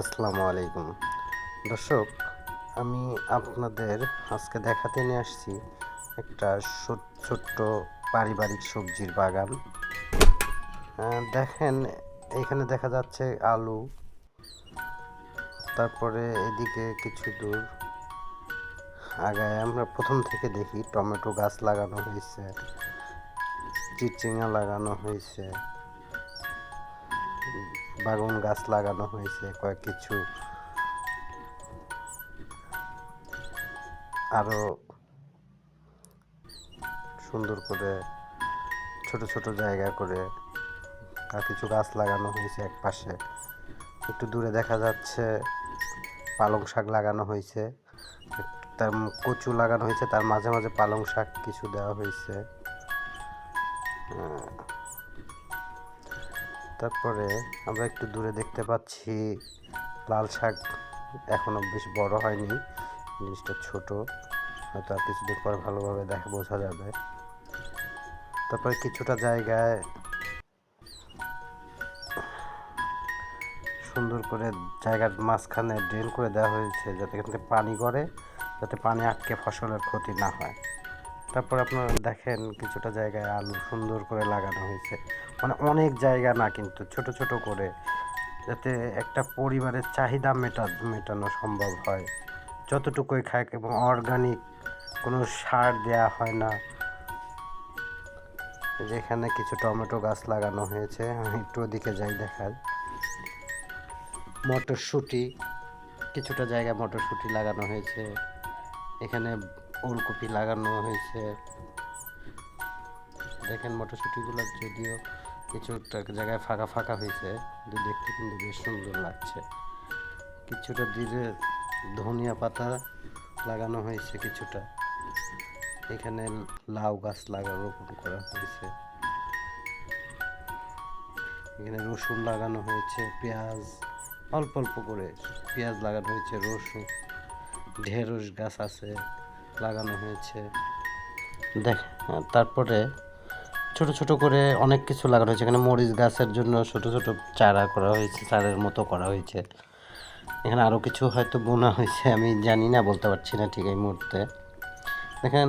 আসসালামু আলাইকুম। দর্শক, আমি আপনাদের আজকে দেখাতে নিয়ে আসছি একটা ছোট্ট পারিবারিক সবজির বাগান। দেখেন, এখানে দেখা যাচ্ছে আলু, তারপরে এদিকে কিছু দূর আগায় আমরা প্রথম থেকে দেখি টমেটো গাছ লাগানো হয়েছে চিচিঙ্গা লাগানো হয়েছে। বাগুন গাছ লাগানো হয়েছে, কয়েক কিছু। আরও সুন্দর করে, ছোট ছোট জায়গা করে আর কিছু গাছ লাগানো হয়েছে এক পাশে একটু দূরে দেখা যাচ্ছে, পালং শাক লাগানো হয়েছে। তার কচু লাগানো হয়েছে, তার মাঝে মাঝে পালং শাক কিছু দেওয়া হয়েছে। তারপরে আমরা একটু দূরে দেখতে পাচ্ছি লাল শাক এখনও বেশ বড় হয়নি, জিনিসটা ছোট। হয়তো আর কিছুদিন পর ভালোভাবে দেখে বোঝা যাবে। তারপরে কিছুটা জায়গায় সুন্দর করে জায়গার মাঝখানে ড্রেন করে দেওয়া হয়েছে যাতে এখান থেকে পানি গড়ে, যাতে পানি আটকে ফসলের ক্ষতি না হয়। তারপর আপনারা দেখেন কিছুটা জায়গায় আলু সুন্দর করে লাগানো হয়েছে। মানে অনেক জায়গা না কিন্তু ছোট ছোট করে যাতে একটা পরিবারের চাহিদা মেটা, মেটানো সম্ভব হয়। যতটুকুই খায় এবং অর্গানিক কোনো সার দেয়া হয় না। যেখানে কিছু টমেটো গাছ লাগানো হয়েছে, আমি একটু ওদিকে যাই দেখাই। মটরশুঁটি, কিছুটা জায়গায় মটরশুঁটি লাগানো হয়েছে। এখানে ওলকপি লাগানো হয়েছে। দেখেন মটরশুঁটিগুলো যদিও কিছুটা জায়গায় ফাঁকা ফাঁকা হয়েছে, কিন্তু দেখতে কিন্তু বেশ সুন্দর লাগছে। কিছুটা দিকে ধনিয়া পাতা লাগানো হয়েছে কিছুটা। এখানে লাউ গাছ লাগা রোপণ করা হয়েছে। এখানে রসুন লাগানো হয়েছে, পেঁয়াজ, অল্প অল্প করে পেঁয়াজ লাগানো হয়েছে, রসুন, ঢেঁড়স গাছ আছে। লাগানো হয়েছে। দেখ তারপরে ছোট ছোট করে অনেক কিছু লাগানো হয়েছে। এখানে মরিচ গাছের জন্য ছোট ছোট চারা করা হয়েছে, চারের মতো করা হয়েছে। এখানে আরও কিছু হয়তো বোনা হয়েছে, আমি জানি না, বলতে পারছি না ঠিক এই মুহূর্তে। দেখেন